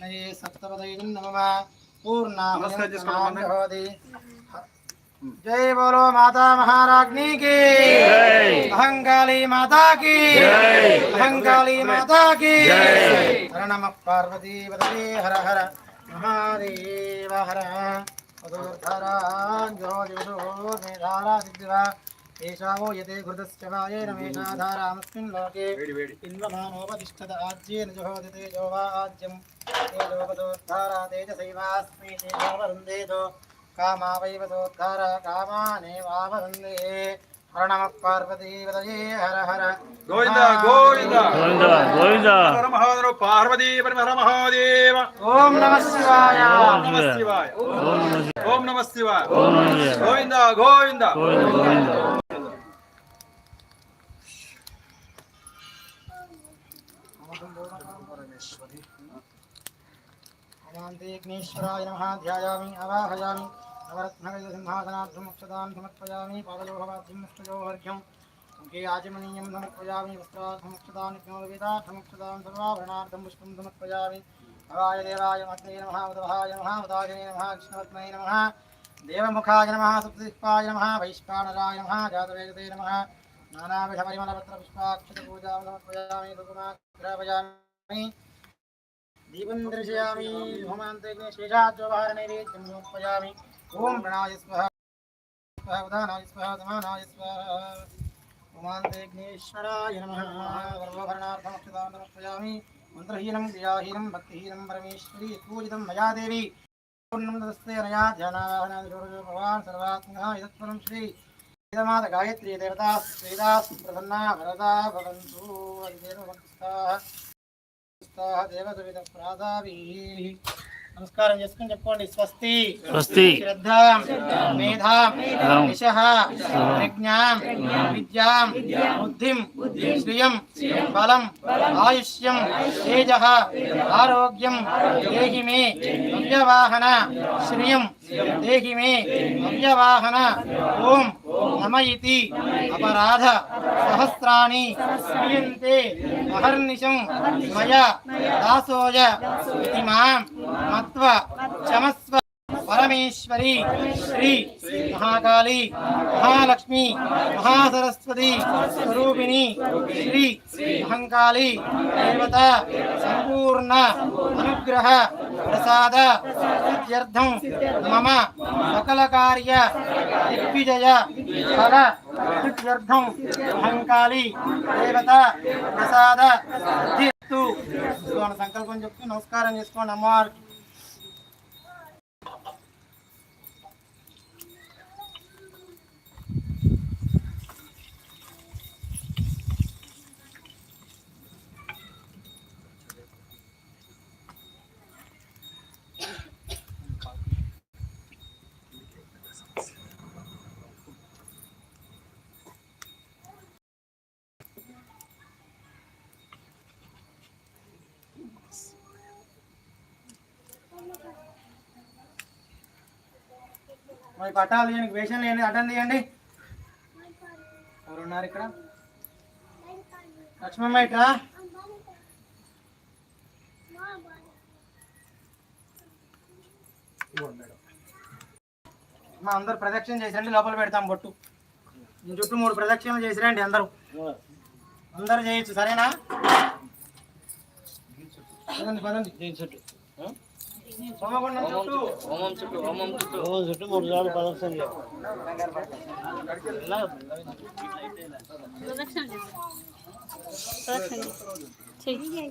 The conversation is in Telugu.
నయే సప్తపదైజం నమః. భవతి జై బోలో మాతా మహారాజ్ని కి అహంకాళీ మాతా కి అహంకాళీ మాతా కి హర నమ పార్వతీ పదవే హర హర మహాదేవ హర సిద్ధివా ఏషావో యతే ఘృతశ్చ వాయేన మేషాధారామస్మిన్ లోకే. ఇన్వమానోపతిష్టత ఆజ్యేన జహోదతే జో వా ఆజ్యం తేజోపదోద్ధారా తేజసైవాస్మి తేజోవరుందేదో కామావైవదోద్ధార కామానేవావరుందే హర నమ పార్వతీపదయే హర హర. గోవింద గోవింద. గోవింద గోవింద. మహాదేవ పార్వతీ హర మహాదేవ. ఓం నమ శివాయ. ఓం నమ శివాయ. ఓం నమ శివాయ. ఓం నమః శివాయ. గోవింద గోవింద. గోవింద గోవింద. అమాంతేగ్నేశ్వరాయ నమః ధ్యాయామి అవాహయామి నవరత్నగజసింహాసనార్థమక్షదాం సమర్పయామి పాదలోహవాద్యం అష్టయోహర్ఘ్యం ముఖే ఆచమనీయం సమర్పయామి వస్త్రార్థమక్షదానిజ్ఞోవేదార్థమక్షదాం సర్వాభరణార్థం పుష్పం సమర్పయామి నవాయ దేవాయ మగ్నే నమ ఉదభాయ నమ ఉదాజనే నమ కృష్ణవత్మై నమ దేవముఖాయ నమ సప్తదిక్పాయ నమ వైష్ణానరాయ నమ జాతవేగతే నమ నానావిధ పరిమళపత్ర పుష్పాక్షత నానావిధపరిమళపత్రపుష్పాక్షతపూజాం సమర్పయామి దుర్గమాగ్రహపయామి దీపం దర్శయామి హోమాంతగ్నే శేషాద్వహారనైవేద్యం సమర్పయామి ఓం ప్రణాయ స్వహ ఉదానాయ స్వహ సమానాయ స్వహ హోమాంతగ్నేశ్వరాయ నమః సర్వభరణార్థమక్షదాం సమర్పయామి మంత్రహీనం క్రియాహీనం భక్తిహీనం పరమేశ్వరి పూజితం మయా దేవి పూర్ణం దస్తే అనయా ధ్యానావాహనాదిషోడశో భవాన్ సర్వాత్మః ఇదత్వరం శ్రీ వేదమాత గాయత్రీ దేవతా వేదాస్ ప్రసన్నా వరదా భవంతు అదిదేవ దేవదువిధ ప్రాదావి నమస్కారం చేసుకుని చెప్పుకోండి స్వస్తి స్వస్తి శ్రద్ధాం మేధాం రాం. యశః ప్రజ్ఞాం విద్యాం బుద్ధిం శ్రియం బలం ఆయుష్యం తేజః ఆరోగ్యం దేహి మే అవ్యవాహన శ్రియం దేహి మే అవ్యవాహన ఓం నమ ఇతి అపరాధ సహస్రాణి క్రియంతే అహర్నిశం మయా దాసోయ ఇతి మాం మత్వ క్షమస్వ పరమేశ్వరి శ్రీ మహాకాళి మహాలక్ష్మి మహాసరస్వతి స్వరూపిణి శ్రీ అహంకాళి దేవత సంపూర్ణ అనుగ్రహ ప్రసాద సిద్ధ్యర్థం. మమ. సకల కార్య దిగ్విజయ ఫల సిద్ధ్యర్థం అహంకాళి దేవత ప్రసాద సంకల్పం చెప్తూ నమస్కారం చేసుకోండి అమ్మవారికి మరి పట్టాలు తీయడానికి వేషన్ లేని అటెండ్ చేయండి. ఎవరు ఉన్నారు ఇక్కడ? లక్ష్మమ్మ ఇట్రా? మా అందరు ప్రదక్షిణ చేసిరండి లోపల పెడతాం బొట్టు. నేను చుట్టూ మూడు ప్రదక్షిణలు చేసిరండి అందరూ. అందరూ చేయొచ్చు సరేనా? పదండి పదండి. చుట్టూ చుట్టూ చుట్టూ మూడు సార్లు ప్రదక్షిణ చెయ్యి